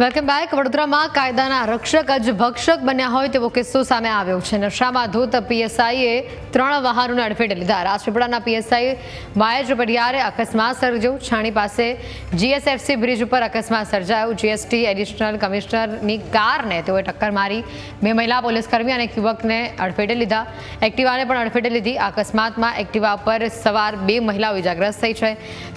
Welcome back વડોદરામાં કાયદાના રક્ષક જ ભક્ષક બન્યા હોય તેવો કિસ્સો સામે આવ્યો છે. નશામાં ધૂત પીએસઆઈએ ત્રણ વાહનોને અડફેટે લીધા. રાજપીપળાના પીએસઆઈ વાયજ પડિયારે અકસ્માત સર્જ્યો. છાણી પાસે જીએસએફસી બ્રિજ ઉપર અકસ્માત સર્જાયો. જીએસટી એડિશનલ કમિશનરની કારને તેઓએ ટક્કર મારી બે મહિલા પોલીસકર્મી અને એક યુવકને અડફેટે લીધા. એક્ટિવાને પણ અડફેટે લીધી. અકસ્માતમાં એક્ટિવા પર સવાર બે મહિલાઓ ઇજાગ્રસ્ત થઈ છે.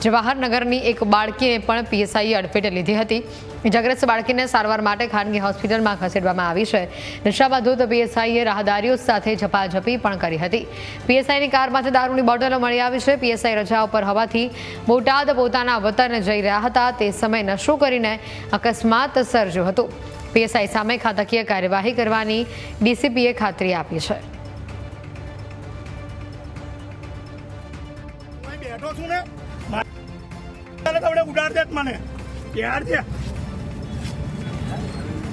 જવાહરનગરની એક બાળકીને પણ પીએસઆઈએ અડફેટે લીધી હતી. ઇજાગ્રસ્ત બાળકીને સારવાર માટે ખાનગી હોસ્પિટલમાં ખસેડવામાં આવી છે. નશામાં ધૂત પીએસઆઈએ રાહદારીઓ સાથે ઝપાઝપી પણ કરી હતી. પીએસઆઈની કારમાંથી દારૂની બોટલો મળી આવી છે. પીએસઆઈ રજા ઉપર હોવાથી બોટાદ પોતાના વતન જઈ રહ્યા હતા. તે સમયે નશો કરીને અકસ્માત સર્જ્યો હતો. પીએસઆઈ સામે ખાતાકીય કાર્યવાહી કરવાની ડીસીપીએ ખાતરી આપી છે. હું બેઠો છું ને. ઉડાડ દે મને. યાર છે.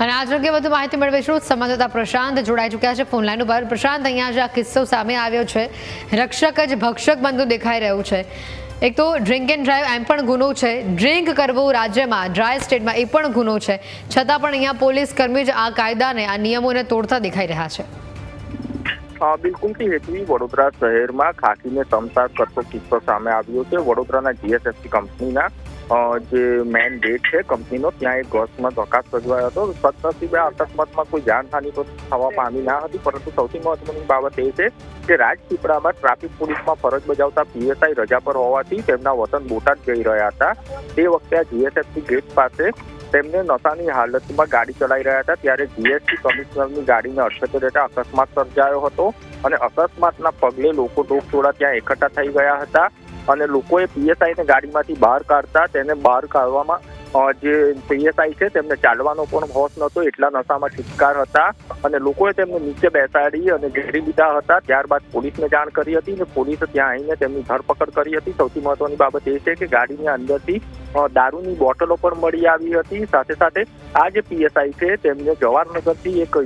અને આજ અંગે વધુ માહિતી મેળવીશું. સંવાદદાતા પ્રશાંત જોડાઈ ચૂક્યા છે ફોનલાઈન ઉપર. પ્રશાંત, અહીંયા જે આ કિસ્સો સામે આવ્યો છે, રક્ષક જ ભક્ષક બનતું દેખાઈ રહ્યું છે. એક તો ડ્રિંક એન્ડ ડ્રાઈવ એમ પણ ગુનો છે. ડ્રિંક કરવું રાજ્યમાં, ડ્રાય સ્ટેટમાં એ પણ ગુનો છે. છતાં પણ અહીંયા પોલીસ કર્મી જ આ કાયદાને, આ નિયમોને તોડતા દેખાઈ રહ્યા છે. બિલકુલથી હેતવી વડોદરા શહેરમાં ખાકીને સમસાર કરતો કિસ્સો સામે આવ્યો છે. વડોદરાના જીએસએફસી કંપનીના જે મેન ગેટ છે કંપનીનો ત્યાં એક બસમાં ધક્કા સર્જાયો હતો. સદનસીબે અકસ્માતમાં કોઈ જાનહાની તો થવા પામી ના હતી, પરંતુ સૌથી મહત્વની બાબત એ છે કે રાજપીપળામાં ટ્રાફિક પોલીસમાં ફરજ બજાવતા પીએસઆઈ રજા પર હોવાથી તેમના વતન બોટાદ જઈ રહ્યા હતા. તે વખતે આ જીએસએફસી ગેટ પાસે તેમને નશાની હાલતમાં ગાડી ચલાવી રહ્યા હતા. ત્યારે જીએસટી કમિશનરની ગાડીને અડફેટે રહેતા અકસ્માત સર્જાયો હતો અને અકસ્માતના પગલે લોકો ટોકટોળા ત્યાં એકઠા થઈ ગયા હતા. અને લોકોએ પીએસઆઈને ગાડીમાંથી બહાર કાઢતા તેને બહાર કાઢવામાં જે પીએસઆઈ છે તેમને ચાલવાનો પણ હોશ નહોતો, એટલા નશામાં ચિત્કાર હતા. અને લોકોએ તેમને નીચે બેસાડી અને ઘેરી લીધા હતા. ત્યારબાદ પોલીસને જાણ કરી હતી અને પોલીસે ત્યાં આવીને તેમની ધરપકડ કરી હતી. સૌથી મહત્વની બાબત એ છે કે ગાડીની અંદરથી દારૂની બોટલો પણ મળી આવી હતી. સાથે સાથે આ જે પીએસઆઈ છે, તેમને જવાહરનગરથી એક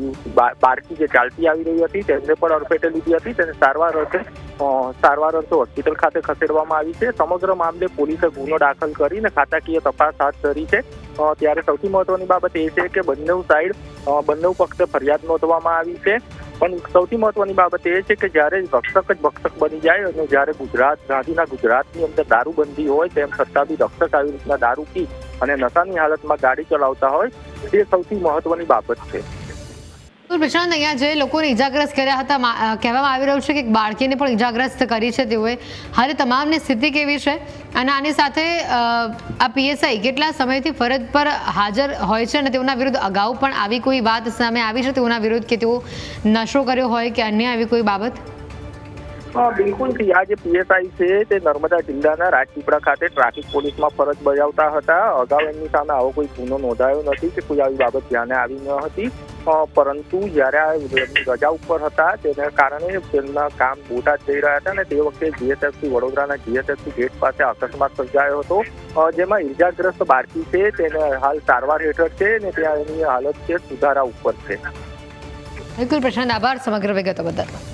બાળકી જે ચાલતી આવી રહી હતી, તેમને પણ અડફેટે લીધી હતી. તેને સારવાર અર્થે સારવાર અર્થે હોસ્પિટલ ખાતે ખસેડવામાં આવી છે. સમગ્ર મામલે પોલીસે ગુનો દાખલ કરીને ખાતાકીય તપાસ હાથ ધરી છે. ત્યારે સૌથી મહત્વની બાબત એ છે કે બંને સાઈડ બંને પક્ષે ફરિયાદ નોંધવામાં આવી છે. પણ સૌથી મહત્વની બાબત એ છે કે જ્યારે રક્ષક જ ભક્ષક બની જાય અને જ્યારે ગુજરાત, ગાંધીના ગુજરાતની અંદર દારૂબંધી હોય તેમ છતાં બી રક્ષક આવી રીતના દારૂ પી અને નશાની હાલતમાં ગાડી ચલાવતા હોય, તે સૌથી મહત્વની બાબત છે. તો પ્રશાંત, અહીંયા જે લોકોને ઇજાગ્રસ્ત કર્યા હતા કહેવામાં આવી રહ્યું છે કે બાળકીને પણ ઇજાગ્રસ્ત કરી છે તેઓએ. હારે તમામની સ્થિતિ કેવી છે? અને આની સાથે આ પીએસઆઈ કેટલા સમયથી ફરજ પર હાજર હોય છે અને તેઓના વિરુદ્ધ અગાઉ પણ આવી કોઈ વાત સામે આવી છે તેઓના વિરુદ્ધ કે તેઓ નશો કર્યો હોય કે અન્ય આવી કોઈ બાબત? બિલકુલથી આ પીએસઆઈ છે તે નર્મદા જિલ્લાના રાજપીપળા ખાતે ટ્રાફિક પોલીસમાં ફરજ બજાવતા હતા. અગાઉ એમની સામે આવો કોઈ ગુનો નોંધાયો નથી કે કોઈ આવી બાબત ધ્યાને આવી ન હતી. પરંતુ જ્યારે રજા ઉપર હતા તેના કારણે તેમના કામ બોટાદ જઈ રહ્યા હતા અને તે વખતે જીએસએફસી વડોદરાના જીએસએફસી ગેટ પાસે અકસ્માત સર્જાયો હતો. જેમાં ઇજાગ્રસ્ત બાળકી છે, તેને હાલ સારવાર હેઠળ છે અને ત્યાં એની હાલત છે સુધારા ઉપર છે. બિલકુલ પ્રશાંત, આભાર સમગ્ર વિગતો બદલ.